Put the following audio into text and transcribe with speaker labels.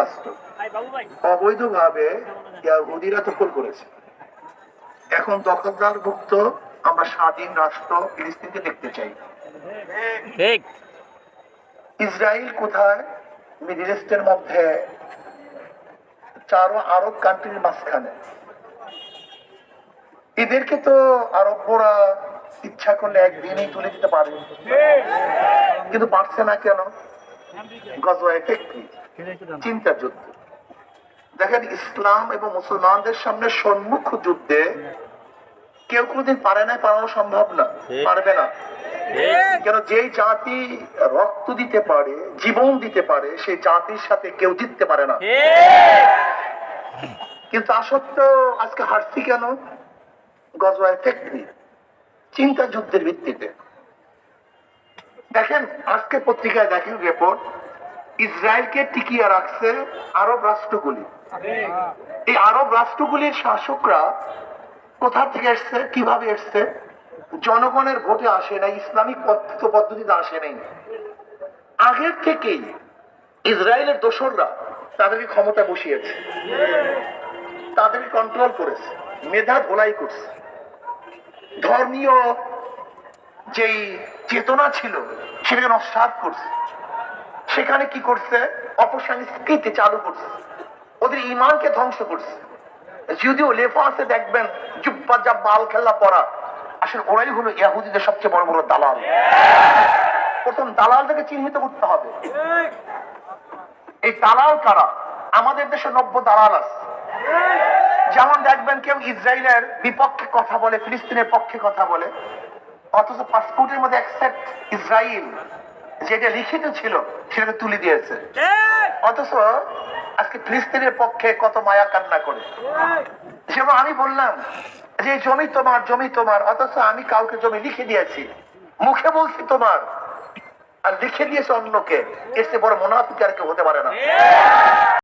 Speaker 1: রাষ্ট্র। অবৈধভাবে ইহুদিরা দখল করেছে। এখন আমরা স্বাধীন রাষ্ট্র ফিলিস্তিনকে দেখতে চাই। ইসরায়েল কোথায়? মিডিল ইস্টের মধ্যে। চারো আরব কান্ট্রির মাঝখানে। এদেরকে তো আরবরা ইচ্ছা করলে একদিনই তুলে দিতে পারে। কিন্তু পারছে না কেন? গজওয়ায় ফেক্রি চিন্তা যুদ্ধ। দেখেন ইসলাম এবং মুসলমানদের সামনে সম্মুখ যুদ্ধে কেউ কোনোদিন পারে না পারানো সম্ভব না। পারবে না। কেন? যেই জাতি রক্ত দিতে পারে জীবন দিতে পারে সেই জাতির সাথে কেউ জিততে পারে না। কিন্তু আসত্য আজকে হারছি কেন? গজওয়ায় ফেক্রি চিন্তা যুদ্ধের ভিত্তিতে। দেখেন আজকে পত্রিকায় দেখেন রিপোর্ট ইসরায়েলকে টিকিয়ে রাখছে আরব রাষ্ট্রগুলি। এই আরব রাষ্ট্রগুলির শাসকরা কোথা থেকে এসছে? কীভাবে এসছে? জনগণের ভোটে আসে নাই, ইসলামিক পদ্ধতিতে আসে নাই। আগের থেকেই ইসরায়েলের দোসররা তাদেরকে ক্ষমতা বসিয়েছে। তাদেরকে কন্ট্রোল করেছে, মেধা ধোলাই করছে। ধর্মীয় যেই চেতনা ছিল, সেটাকে নস্বাত করছে। সেখানে কি করছে? অপসংস্কৃতি চালু করছে। ওদের ইমানকে ধ্বংস করছে। যদিও লেফা আছে দেখবেন, জুব্বা জাব্বা আল খেলা পড়া। আসলে ওরাই হলো ইয়াহুদিদের সবচেয়ে বড় বড় দালাল। প্রথম দালালটাকে চিহ্নিত করতে হবে। এই দালাল কারা? আমাদের দেশে নব্য দালাল আছে। যেমন দেখবেন কেউ ইসরায়েলের বিপক্ষে কথা বলে, ফিলিস্তিনের পক্ষে কথা বলে। অথচ পাসপোর্টের মধ্যে অ্যাকসেপ্ট ইসরায়েল। যেটা লিখিত ছিল সেটাকে তুলে দিয়েছে। অথচ আজকে ফিলিস্তিনের পক্ষে কত মায়া কান্না করে। যেমন আমি বললাম যে জমি তোমার জমি তোমার অথচ আমি কাউকে জমি লিখে দিয়েছি। মুখে বলছি তোমার আর লিখে দিয়েছে অন্যকে। এসে বড় মোনাফিক আর কেউ হতে পারে না।